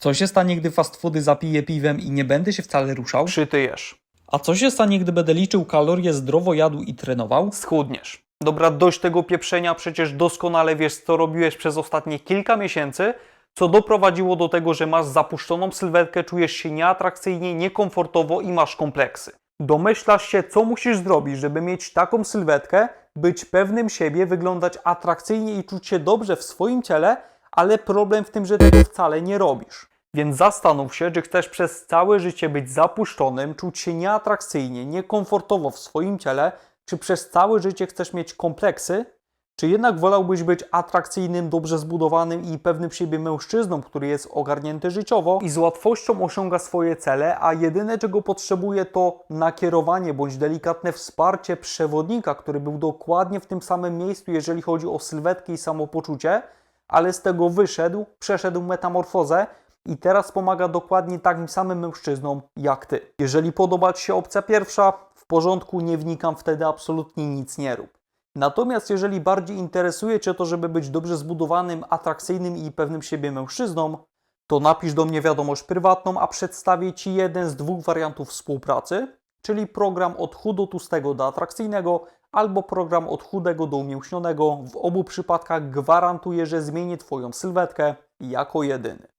Co się stanie, gdy fast foody zapiję piwem i nie będę się wcale ruszał? Przytyjesz. A co się stanie, gdy będę liczył kalorie, zdrowo jadł i trenował? Schudniesz. Dobra, dość tego pieprzenia, przecież doskonale wiesz, co robiłeś przez ostatnie kilka miesięcy, co doprowadziło do tego, że masz zapuszczoną sylwetkę, czujesz się nieatrakcyjnie, niekomfortowo i masz kompleksy. Domyślasz się, co musisz zrobić, żeby mieć taką sylwetkę, być pewnym siebie, wyglądać atrakcyjnie i czuć się dobrze w swoim ciele, ale problem w tym, że tego wcale nie robisz. Więc zastanów się, czy chcesz przez całe życie być zapuszczonym, czuć się nieatrakcyjnie, niekomfortowo w swoim ciele, czy przez całe życie chcesz mieć kompleksy, czy jednak wolałbyś być atrakcyjnym, dobrze zbudowanym i pewnym siebie mężczyzną, który jest ogarnięty życiowo i z łatwością osiąga swoje cele, a jedyne czego potrzebuje to nakierowanie bądź delikatne wsparcie przewodnika, który był dokładnie w tym samym miejscu, jeżeli chodzi o sylwetkę i samopoczucie, ale z tego wyszedł, przeszedł metamorfozę i teraz pomaga dokładnie takim samym mężczyznom jak ty. Jeżeli podoba ci się opcja pierwsza, w porządku, nie wnikam wtedy absolutnie nic nie rób. Natomiast jeżeli bardziej interesuje Cię to, żeby być dobrze zbudowanym, atrakcyjnym i pewnym siebie mężczyzną, to napisz do mnie wiadomość prywatną, a przedstawię Ci jeden z dwóch wariantów współpracy, czyli program od chudo-tłustego do atrakcyjnego albo program od chudego do umięśnionego. W obu przypadkach gwarantuję, że zmienię Twoją sylwetkę jako jedyny.